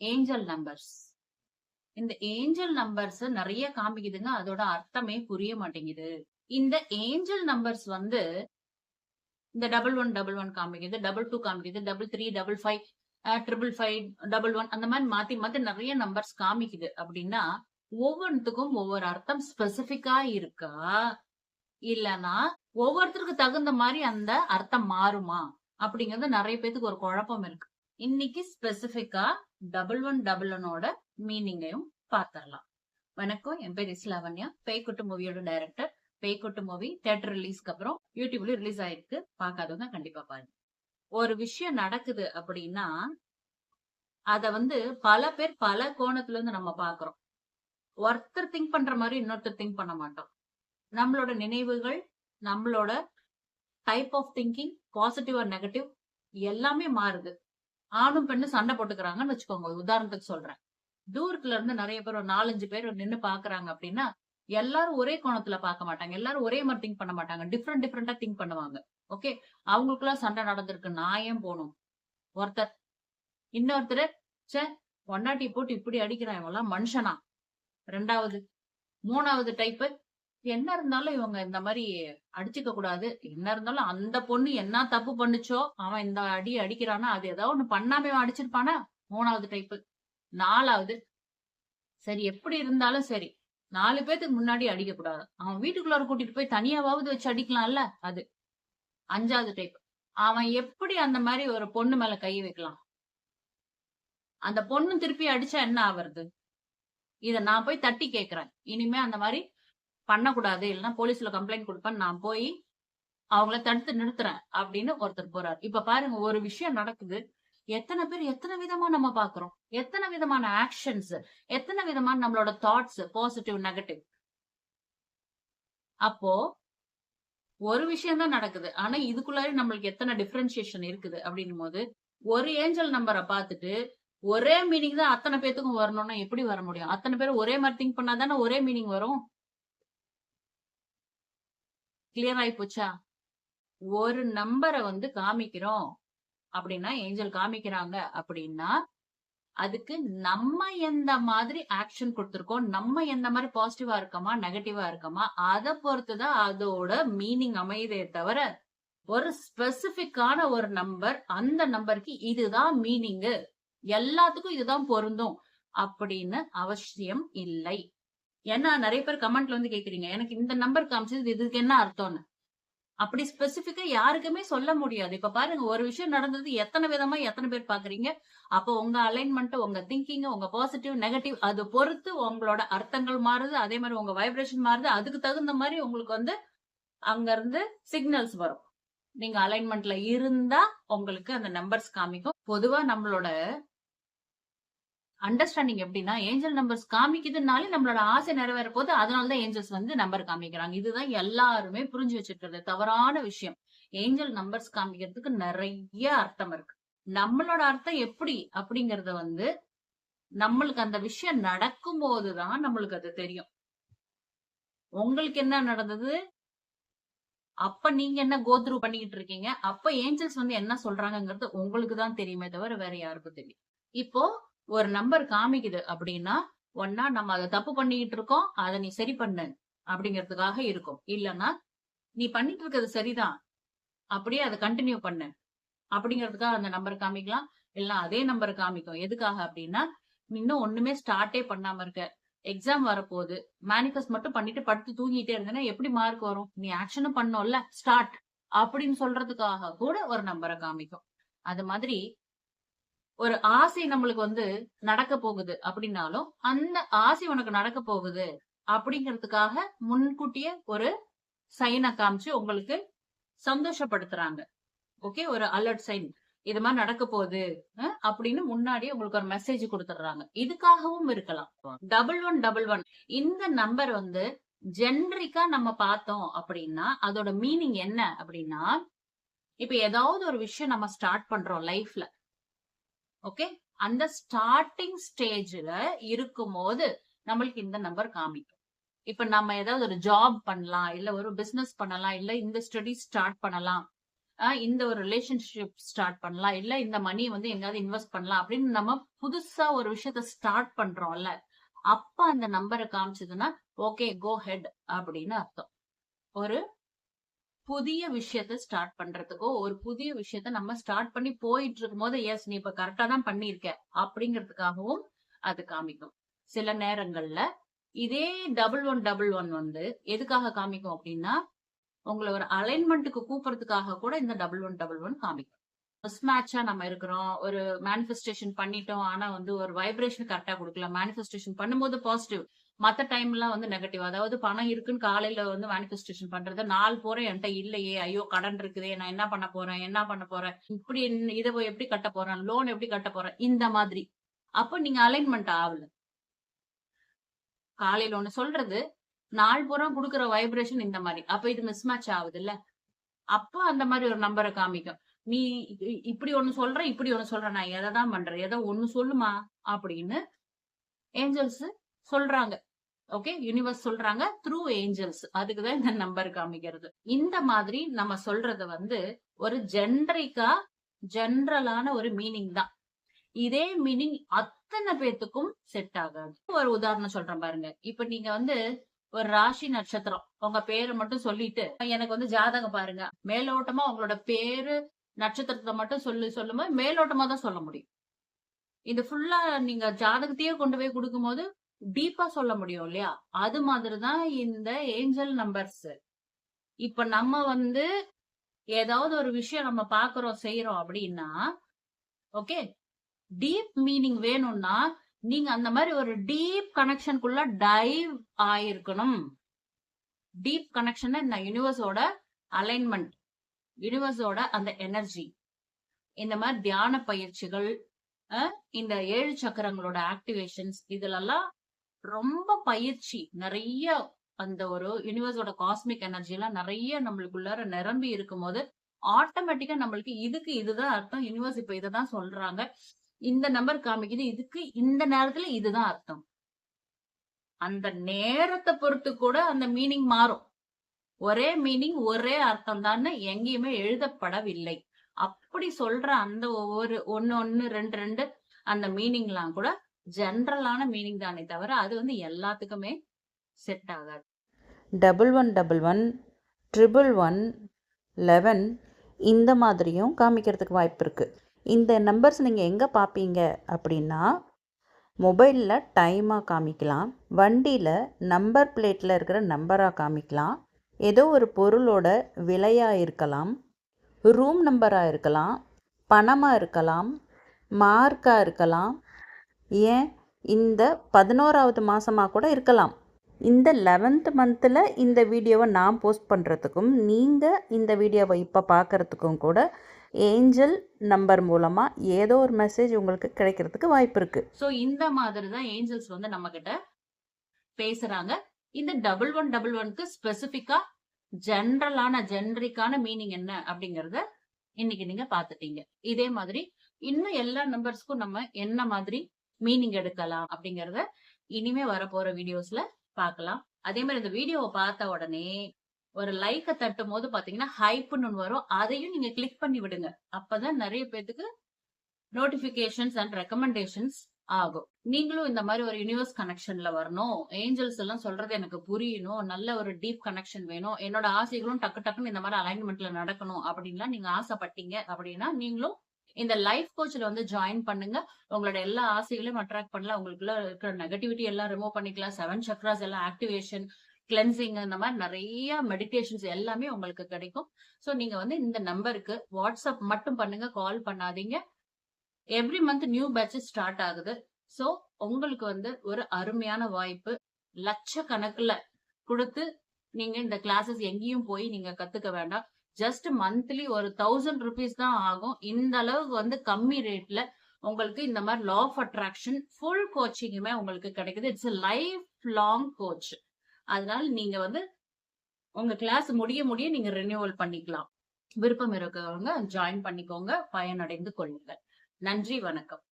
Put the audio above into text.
Angel numbers இந்த angel numbers நிறைய காமிக்குதுங்க. அதோட அர்த்தமே புரிய மாட்டேங்குது. இந்த ஏஞ்சல் நம்பர்ஸ் வந்து இந்த டபுள் ஒன் டபுள் ஒன் காமிக்குது. டபுள் டூ காமிக்குது. Double three double five triple five double one அந்த மாதிரி மாத்தி மாத்தி நிறைய நம்பர்ஸ் காமிக்குது. அப்படின்னா ஒவ்வொன்றுத்துக்கும் ஒவ்வொரு அர்த்தம் ஸ்பெசிபிக்கா இருக்கா? இல்லனா ஒவ்வொருத்தருக்கு தகுந்த மாதிரி அந்த அர்த்தம் மாறுமா? அப்படிங்கறது நிறைய பேத்துக்கு ஒரு குழப்பம் இருக்கு. இன்னைக்கு ஸ்பெசிபிக்கா டபுள் ஒன் டபுள் ஒனோட மீனிங்கையும் பார்த்துடலாம் வணக்கம் என் பேர் இஸ் லாவண்யா பேய்க்குட்டு மூவியோட டைரக்டர் பேய்க்குட்டு மூவி தியேட்டர் ரிலீஸ்க்கு அப்புறம் யூடியூப்ல ரிலீஸ் ஆயிருக்கு. பார்க்காதவங்க கண்டிப்பா பாருங்க. ஒரு விஷயம் நடக்குது அப்படின்னா அத வந்து பல பேர் பல கோணத்துல இருந்து நம்ம பாக்குறோம் ஒருத்தர் திங்க் பண்ற மாதிரி இன்னொருத்தர் திங்க் பண்ண மாட்டோம். நம்மளோட நினைவுகள் நம்மளோட type of thinking positive or negative எல்லாமே மாறுது. ஆணும் பெண்ணும் சண்டை போட்டுக்கிறாங்கன்னு வச்சுக்கோங்க. உதாரணத்துக்கு சொல்றேன். தூரத்துல இருந்து நிறைய பேர் ஒரு நாலஞ்சு பேர் நின்னு பாக்குறாங்க அப்படின்னா எல்லாரும் ஒரே கோணத்துல பார்க்க மாட்டாங்க. எல்லாரும் ஒரே மாதிரி திங்க் பண்ண மாட்டாங்க. டிஃப்ரெண்ட் டிஃப்ரெண்டா திங்க் பண்ணுவாங்க. ஓகே அவங்களுக்குலாம் சண்டை நடந்திருக்கு. நான் ஏன் போகணும்? ஒருத்தர் இன்னொருத்தர் சே பொண்டாட்டி போட்டு இப்படி அடிக்கிறான். இவெல்லாம் மனுஷனா? ரெண்டாவது மூணாவது டைப்பு என்ன இருந்தாலும் இவங்க இந்த மாதிரி அடிச்சுக்க கூடாது. என்ன இருந்தாலும் அந்த பொண்ணு என்ன தப்பு பண்ணுச்சோ அவன் இந்த அடி அடிக்கிறானா அது ஏதோ ஒண்ணு பண்ணாம அடிச்சிருப்பானா? மூணாவது டைப்பு நாலாவது. சரி எப்படி இருந்தாலும் சரி நாலு பேத்துக்கு முன்னாடி அடிக்க கூடாது. அவன் வீட்டுக்குள்ளார கூட்டிட்டு போய் தனியாவது வச்சு அடிக்கலாம்ல அது. அஞ்சாவது டைப் அவன் எப்படி அந்த மாதிரி ஒரு பொண்ணு மேல கை வைக்கலாம்? அந்த பொண்ணு திருப்பி அடிச்சா என்ன ஆவறது? இத நான் போய் தட்டி கேக்குறேன். இனிமே அந்த மாதிரி பண்ணக்கூடாது. இல்லைன்னா போலீஸ்ல கம்ப்ளைண்ட் கொடுப்பேன். நான் போய் அவங்கள தடுத்து நிறுத்துறேன் அப்படின்னு ஒருத்தர் போறாரு. இப்ப பாருங்க ஒரு விஷயம் நடக்குது. எத்தனை பேர் எத்தனை விதமா நம்ம பாக்குறோம்? எத்தனை விதமான ஆக்ஷன்ஸ் எத்தனை விதமான நம்மளோட தாட்ஸ் பாசிட்டிவ் நெகட்டிவ் அப்போ ஒரு விஷயம் தான் நடக்குது. ஆனா இதுக்குள்ளாரி நம்மளுக்கு எத்தனை டிஃபரன்சியேஷன் இருக்குது அப்படின்னும் போது ஒரு ஏஞ்சல் நம்பரை பார்த்துட்டு ஒரே மீனிங் தான் அத்தனை பேத்துக்கும் வரணும்னா எப்படி வர முடியும்? அத்தனை பேர் ஒரே மாதிரி திங்க் பண்ணாதானே ஒரே மீனிங் வரும்? கிளியர் ஆகி போச்சா? ஒரு நம்பரை வந்து காமிக்கிறோம். அப்படின்னா ஏஞ்சல் காமிக்கிறாங்க அப்படின்னா அதுக்கு நம்ம எந்த மாதிரி ஆக்ஷன் கொடுத்துருக்கோம்? நம்ம எந்த மாதிரி பாசிட்டிவா இருக்கோமா? நெகட்டிவா இருக்கோமா? அதை பொறுத்துதான் அதோட மீனிங் அமையுதே தவிர ஒரு ஸ்பெசிபிக்கான ஒரு நம்பர் அந்த நம்பருக்கு இதுதான் மீனிங்கு எல்லாத்துக்கும் இதுதான் பொருந்தும். அப்படின்னு அவசியம் இல்லை. ஏன்னா நிறைய பேர் கமெண்ட்ல வந்து கேக்குறீங்க. எனக்கு இந்த நம்பர் காமிச்சது இதுக்கு என்ன அர்த்தம்னு. அப்படி ஸ்பெசிபிக்கா யாருக்குமே சொல்ல முடியாது. இப்ப பாருங்க ஒரு விஷயம் நடந்தது எத்தனை விதமா எத்தனை பேர் பாக்குறீங்க? அப்போ உங்க அலைன்மெண்ட் உங்க திங்கிங் உங்க பாசிட்டிவ் நெகட்டிவ் அது பொறுத்து உங்களோட அர்த்தங்கள் மாறுது. அதே மாதிரி உங்க வைப்ரேஷன் மாறுது. அதுக்கு தகுந்த மாதிரி உங்களுக்கு வந்து அங்க இருந்து சிக்னல்ஸ் வரும். நீங்க அலைன்மெண்ட்ல இருந்தா உங்களுக்கு அந்த நம்பர்ஸ் காமிக்கும். பொதுவா நம்மளோட அண்டர்ஸ்டாண்டிங் எப்படின்னா ஏஞ்சல் நம்பர்ஸ் காமிக்குதுனாலே நம்மளோட ஆசை நிறைவேற போது அதனாலதான் ஏஞ்சல்ஸ் வந்து நம்பர் காமிக்கிறாங்க. இதுதான் எல்லாருமே புரிஞ்சு வச்சிருக்கிறது. தவறான விஷயம். ஏஞ்சல் நம்பர்ஸ் காமிக்கிறதுக்கு நிறைய அர்த்தம் இருக்கு. நம்மளோட அர்த்தம் எப்படி அப்படிங்கறத வந்து நம்மளுக்கு அந்த விஷயம் நடக்கும் போதுதான் நம்மளுக்கு அது தெரியும். உங்களுக்கு என்ன நடந்தது? அப்ப நீங்க என்ன கோத்ரூ பண்ணிக்கிட்டு இருக்கீங்க? அப்ப ஏஞ்சல்ஸ் வந்து என்ன சொல்றாங்கங்கிறது உங்களுக்கு தான் தெரியுமே தவிர வேற யாருக்கும் தெரியும் இப்போ ஒரு நம்பர் காமிக்குது அப்படின்னா ஒன்னா நம்ம அதை தப்பு பண்ணிக்கிட்டு இருக்கோம் அதை நீ சரி பண்ணு அப்படிங்கிறதுக்காக இருக்கும். இல்லைன்னா நீ பண்ணிட்டு இருக்கிறது சரிதான் அப்படியே அதை கண்டினியூ பண்ணு அப்படிங்கிறதுக்காக அந்த நம்பர் காமிக்கலாம். இல்ல அதே நம்பர் காமிக்கும். எதுக்காக அப்படின்னா இன்னும் ஒண்ணுமே ஸ்டார்ட்டே பண்ணாம இருக்க. எக்ஸாம் வரப்போகுது. மேனிஃபெஸ்ட் மட்டும் பண்ணிட்டு படுத்து தூங்கிட்டே இருந்தேன்னா எப்படி மார்க் வரும்? நீ ஆக்ஷனும் பண்ணோம்ல ஸ்டார்ட் அப்படின்னு சொல்றதுக்காக கூட ஒரு நம்பரை காமிக்கும். அது மாதிரி ஒரு ஆசை நம்மளுக்கு வந்து நடக்க போகுது அப்படின்னாலும் அந்த ஆசை உனக்கு நடக்க போகுது அப்படிங்கிறதுக்காக முன்கூட்டியே ஒரு சைனை காமிச்சு உங்களுக்கு சந்தோஷப்படுத்துறாங்க. ஓகே ஒரு அலர்ட் சைன் இது மாதிரி நடக்க போகுது அப்படின்னு முன்னாடியே உங்களுக்கு ஒரு மெசேஜ் கொடுத்துடுறாங்க. இதுக்காகவும் இருக்கலாம். டபுள் ஒன் டபுள் ஒன் இந்த நம்பர் வந்து ஜென்ரிக்கா நம்ம பார்த்தோம் அப்படின்னா அதோட மீனிங் என்ன அப்படின்னா இப்ப ஏதாவது ஒரு விஷயம் நம்ம ஸ்டார்ட் பண்றோம் லைஃப்ல ஓகே? அந்த ஸ்டார்டிங் ஸ்டேஜ்ல இருக்கும்போது நம்மளுக்கு இந்த நம்பர் காமிக்கும். இப்ப நம்ம ஏதாவது ஒரு ஜாப் பண்ணலாம் இல்ல ஒரு பிசினஸ் பண்ணலாம் இல்ல இந்த ஸ்டடி ஸ்டார்ட் பண்ணலாம் ஆஹ் இந்த ஒரு ரிலேஷன்ஷிப் ஸ்டார்ட் பண்ணலாம் இல்ல இந்த மணி வந்து எங்கயாவது இன்வெஸ்ட் பண்ணலாம் அப்படின்னு நம்ம புதுசா ஒரு விஷயத்த ஸ்டார்ட் பண்றோம்ல அப்ப அந்த நம்பரை காமிச்சதுன்னா ஓகே கோ ஹெட் அப்படின்னு அர்த்தம். ஒரு புதிய விஷயத்த ஸ்டார்ட் பண்றதுக்கோ ஒரு புதிய விஷயத்த நம்ம ஸ்டார்ட் பண்ணி போயிட்டு இருக்கும் போது எஸ் நீ இப்ப கரெக்டா தான் பண்ணிருக்க அப்படிங்கிறதுக்காகவும் அது காமிக்கும். சில நேரங்கள்ல இதே டபுள் ஒன் டபுள் ஒன் வந்து எதுக்காக காமிக்கும் அப்படின்னா உங்களை ஒரு அலைன்மெண்ட்டுக்கு கூப்பிடுறதுக்காக கூட இந்த டபுள் ஒன் டபுள் ஒன் காமிக்கும். மிஸ்மேட்சா நம்ம இருக்கிறோம். ஒரு மேனிஃபெஸ்டேஷன் பண்ணிட்டோம். ஆனா வந்து ஒரு வைப்ரேஷன் கரெக்டா கொடுக்கல. மேனிஃபெஸ்டேஷன் பண்ணும்போது பாசிட்டிவ் மத்த டைம்லாம் வந்து நெகட்டிவ் அதாவது பணம் இருக்குன்னு காலையில வந்து மேனிஃபெஸ்டேஷன் பண்றது நாள் போறேன் என்கிட்ட இல்லையே. ஐயோ கடன் இருக்குதே. நான் என்ன பண்ண போறேன்? என்ன பண்ண போறேன்? இப்படி இதை எப்படி கட்ட போறேன்? லோன் எப்படி கட்ட போறேன்? இந்த மாதிரி. அப்ப நீங்க அலைன்மெண்ட் ஆகல. காலையில ஒண்ணு சொல்றது நாள் பூரா குடுக்கற வைப்ரேஷன் இந்த மாதிரி. அப்ப இது மிஸ் மேட்ச் ஆகுது இல்ல அப்ப அந்த மாதிரி ஒரு நம்பரை காமிக்கும். நீ இப்படி ஒண்ணு சொல்ற இப்படி ஒண்ணு சொல்ற நான் எதை தான் பண்றேன் ஏதோ ஒண்ணு சொல்லுமா? அப்படின்னு ஏஞ்சல்ஸ் சொல்றாங்க. ஓகே யூனிவர்ஸ் சொல்றாங்க. த்ரூ ஏஞ்சல்ஸ் அதுக்குதான் இந்த நம்பர் காமிக்கிறது. இந்த மாதிரி நம்ம சொல்றது வந்து ஒரு ஜென்ரிக்கா ஜென்ரலான ஒரு மீனிங் தான். இதே மீனிங் அத்தனை பேத்துக்கும் செட் ஆகாது. ஒரு உதாரணம் சொல்றேன் பாருங்க. இப்ப நீங்க வந்து ஒரு ராசி நட்சத்திரம். உங்க பேரை மட்டும் சொல்லிட்டு எனக்கு வந்து ஜாதகம் பாருங்க. மேலோட்டமா உங்களோட பேரு நட்சத்திரத்தை மட்டும் சொல்லி சொல்லும்போது மேலோட்டமா தான் சொல்ல முடியும். இது ஃபுல்லா நீங்க ஜாதகத்தையே கொண்டு போய் கொடுக்கும்போது டீப்பா சொல்ல முடியும் இல்லையா? அது மாதிரிதான் இந்த ஏஞ்சல் நம்பர்ஸ் இப்ப நம்ம வந்து ஏதாவது ஒரு விஷயம் நம்ம பாக்குறோம் செய்யறோம் அப்படின்னா ஓகே டீப் மீனிங் வேணும்னா நீங்க அந்த மாதிரி ஒரு டீப் கனெக்ஷனுக்குள்ள டைவ் ஆயிருக்கணும். டீப் கனெக்ஷன் இந்த யூனிவர்ஸோட அலைன்மெண்ட் யூனிவர்ஸோட அந்த எனர்ஜி இந்த மாதிரி தியான பயிற்சிகள் இந்த ஏழு சக்கரங்களோட ஆக்டிவேஷன்ஸ் இதுலெல்லாம் ரொம்ப பயிற்சி. நிறைய அந்த ஒரு யூனிவர்ஸோட காஸ்மிக் எனர்ஜிலாம் நிறைய நம்மளுக்குள்ளார நிரம்பி இருக்கும் போது ஆட்டோமேட்டிக்கா நம்மளுக்கு இதுக்கு இதுதான் அர்த்தம். யூனிவர்ஸ் இப்ப இதான் சொல்றாங்க. இந்த நம்பர் காமிக்குது இதுக்கு இந்த நேரத்துல இதுதான் அர்த்தம். அந்த நேரத்தை பொறுத்து கூட அந்த மீனிங் மாறும். ஒரே மீனிங் ஒரே அர்த்தம் தான் எங்கேயுமே எழுதப்படவில்லை. அப்படி சொல்ற அந்த ஒவ்வொரு ஒன்னு ஒன்னு ரெண்டு ரெண்டு அந்த மீனிங்லாம் கூட ஜென்ரலான மீனிங் தானே தவிர அது வந்து எல்லாத்துக்குமே செட் ஆகாது. Double one double one triple one eleven இந்த மாதிரியும் காமிக்கிறதுக்கு வாய்ப்பு இருக்குது இந்த நம்பர்ஸ் நீங்கள் எங்கே பார்ப்பீங்க அப்படின்னா மொபைலில் டைமாக காமிக்கலாம் வண்டியில் நம்பர் பிளேட்டில் இருக்கிற நம்பராக காமிக்கலாம் ஏதோ ஒரு பொருளோட விலையாக இருக்கலாம் ரூம் நம்பராக இருக்கலாம் பணமாக இருக்கலாம் மார்க்காக இருக்கலாம். ஏன்? இந்த பதினோராவது மாதமாக கூட இருக்கலாம். இந்த லெவன்த் மந்தில் இந்த வீடியோவை நான் போஸ்ட் பண்ணுறதுக்கும் நீங்கள் இந்த வீடியோவை இப்போ பார்க்குறதுக்கும் கூட ஏஞ்சல் நம்பர் மூலமாக ஏதோ ஒரு மெசேஜ் உங்களுக்கு கிடைக்கிறதுக்கு வாய்ப்பு இருக்குது ஸோ இந்த மாதிரி தான் ஏஞ்சல்ஸ் வந்து நம்மக்கிட்ட பேசுகிறாங்க இந்த டபுள் ஒன் டபுள் ஒன்க்கு ஸ்பெசிபிக்கா ஜென்ரலான ஜென்ரிக்கான மீனிங் என்ன அப்படிங்கறத இன்னைக்கு நீங்க பாத்துட்டீங்க இதே மாதிரி இன்னும் எல்லா நம்பர்ஸ்க்கும் நம்ம என்ன மாதிரி மீனிங் எடுக்கலாம் அப்படிங்கறத இனிமே வரப்போற வீடியோஸ்ல பார்க்கலாம். அதே மாதிரி இந்த வீடியோவை பார்த்த உடனே ஒரு லைக்க தட்டும் போது பாத்தீங்கன்னா ஹைப்னு ஒன்று வரும். அதையும் நீங்க கிளிக் பண்ணி விடுங்க. அப்பதான் நிறைய பேத்துக்கு நோட்டிபிகேஷன்ஸ் அண்ட் ரெக்கமெண்டேஷன்ஸ் ஆகும். நீங்களும் இந்த மாதிரி ஒரு யூனிவர்ஸ் கனெக்ஷன்ல வரணும். ஏஞ்சல்ஸ் எல்லாம் சொல்றது எனக்கு புரியணும். நல்ல ஒரு டீப் கனெக்ஷன் வேணும். என்னோட ஆசைகளும் டக்கு டக்குன்னு இந்த மாதிரி அலைன்மெண்ட்ல நடக்கணும் அப்படின்லாம் நீங்க ஆசைப்பட்டீங்க அப்படின்னா நீங்களும் இந்த லைஃப் கோச்சில் வந்து ஜாயின் பண்ணுங்க. உங்களோட எல்லா ஆசைகளையும் அட்ராக்ட் பண்ணலாம். உங்களுக்குள்ள இருக்கிற நெகட்டிவிட்டி எல்லாம் ரிமூவ் பண்ணிக்கலாம். செவன் சக்ராஸ் எல்லாம் ஆக்டிவேஷன் கிளென்சிங் இந்த மாதிரி நிறைய மெடிடேஷன்ஸ் எல்லாமே உங்களுக்கு கிடைக்கும். ஸோ நீங்க வந்து இந்த நம்பருக்கு வாட்ஸ்அப் மட்டும் பண்ணுங்க. கால் பண்ணாதீங்க. Every month new batches start ஆகுது. ஸோ உங்களுக்கு வந்து ஒரு அருமையான வாய்ப்பு. லட்சக்கணக்கில் கொடுத்து நீங்க இந்த கிளாஸஸ் எங்கேயும் போய் நீங்க கத்துக்க வேண்டாம். ஜஸ்ட் மந்த்லி ஒரு தௌசண்ட் ருபீஸ் தான் ஆகும். இந்த அளவுக்கு வந்து கம்மி ரேட்ல உங்களுக்கு இந்த மாதிரி லா ஆஃப் அட்ராக்ஷன் ஃபுல் கோச்சிங்குமே உங்களுக்கு கிடைக்குது. இட்ஸ் லைஃப் லாங் கோச் அதனால நீங்க வந்து உங்க கிளாஸ் முடிய முடிய நீங்க ரெனியூவல் பண்ணிக்கலாம். விருப்பம் இருக்கிறவங்க ஜாயின் பண்ணிக்கோங்க. பயனடைந்து கொள்ளுங்கள். நன்றி வணக்கம்.